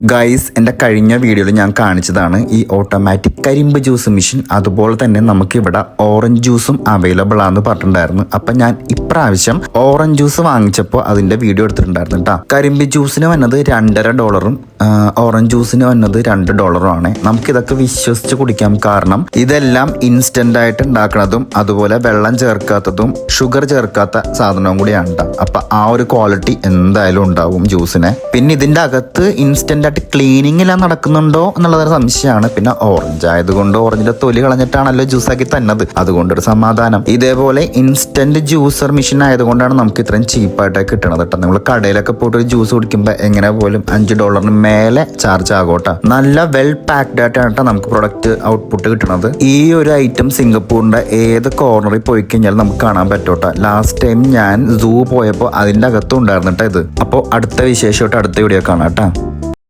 Guys എന്റെ കഴിഞ്ഞ വീഡിയോയിൽ ഞാൻ കാണിച്ചതാണ് ഈ ഓട്ടോമാറ്റിക് കരിമ്പ് ജ്യൂസ് മെഷീൻ അതുപോലെ തന്നെ നമുക്കിവിടെ ഓറഞ്ച് ജ്യൂസും അവൈലബിൾ ആണെന്ന് പറഞ്ഞിട്ടുണ്ടായിരുന്നു. അപ്പം ഞാൻ ഇപ്രാവശ്യം ഓറഞ്ച് ജ്യൂസ് വാങ്ങിച്ചപ്പോൾ അതിന്റെ വീഡിയോ എടുത്തിട്ടുണ്ടായിരുന്നു കേട്ടോ കരിമ്പ് ജ്യൂസിന് വന്നത് രണ്ടര ഡോളറും ഓറഞ്ച് ജ്യൂസിന് വന്നത് രണ്ട് ഡോളറും ആണ് നമുക്കിതൊക്കെ വിശ്വസിച്ച് കുടിക്കാം കാരണം ഇതെല്ലാം ഇൻസ്റ്റന്റ് ആയിട്ട് ഉണ്ടാക്കുന്നതും അതുപോലെ വെള്ളം ചേർക്കാത്തതും ഷുഗർ ചേർക്കാത്ത സാധനവും കൂടിയാണ്. അപ്പൊ ആ ഒരു ക്വാളിറ്റി എന്തായാലും ഉണ്ടാവും ജ്യൂസിന് പിന്നെ ഇതിന്റെ അകത്ത് ഇൻസ്റ്റന്റ് ആയിട്ട് ക്ലീനിങ് എല്ലാം നടക്കുന്നുണ്ടോ എന്നുള്ളതൊരു സംശയമാണ്. പിന്നെ ഓറഞ്ച് ആയതുകൊണ്ട് ഓറഞ്ചിന്റെ തൊലി കളഞ്ഞിട്ടാണല്ലോ ജ്യൂസ് ആക്കി തന്നത്. അതുകൊണ്ടൊരു സമാധാനം. ഇതേപോലെ ഇൻസ്റ്റന്റ് ജ്യൂസർ മെഷീൻ ആയതുകൊണ്ടാണ് നമുക്ക് ഇത്രയും ചീപ്പായിട്ട് കിട്ടണത് കേട്ടോ നമ്മൾ കടയിലൊക്കെ പോയിട്ട് ഒരു ജ്യൂസ് കുടിക്കുമ്പോൾ എങ്ങനെ പോലും അഞ്ച് ഡോളറിന് മേലെ ചാർജ് ആകോട്ടെ. നല്ല വെൽ പാക്ഡ് ആയിട്ടാണ് ട്ടോ നമുക്ക് പ്രൊഡക്റ്റ് ഔട്ട്പുട്ട് കിട്ടുന്നത് ഈ ഒരു ഐറ്റം സിംഗപ്പൂരിന്റെ ഏത് കോർണറിൽ പോയി കഴിഞ്ഞാൽ നമുക്ക് കാണാൻ പറ്റോട്ടെ. ലാസ്റ്റ് ടൈം ഞാൻ സൂ പോയപ്പോൾ അതിന്റെ അകത്തും ഉണ്ടായിരുന്നു ട്ടോ ഇത്. അപ്പോ അടുത്ത വിശേഷമായിട്ട് അടുത്ത വീഡിയോ കാണാം കേട്ടോ.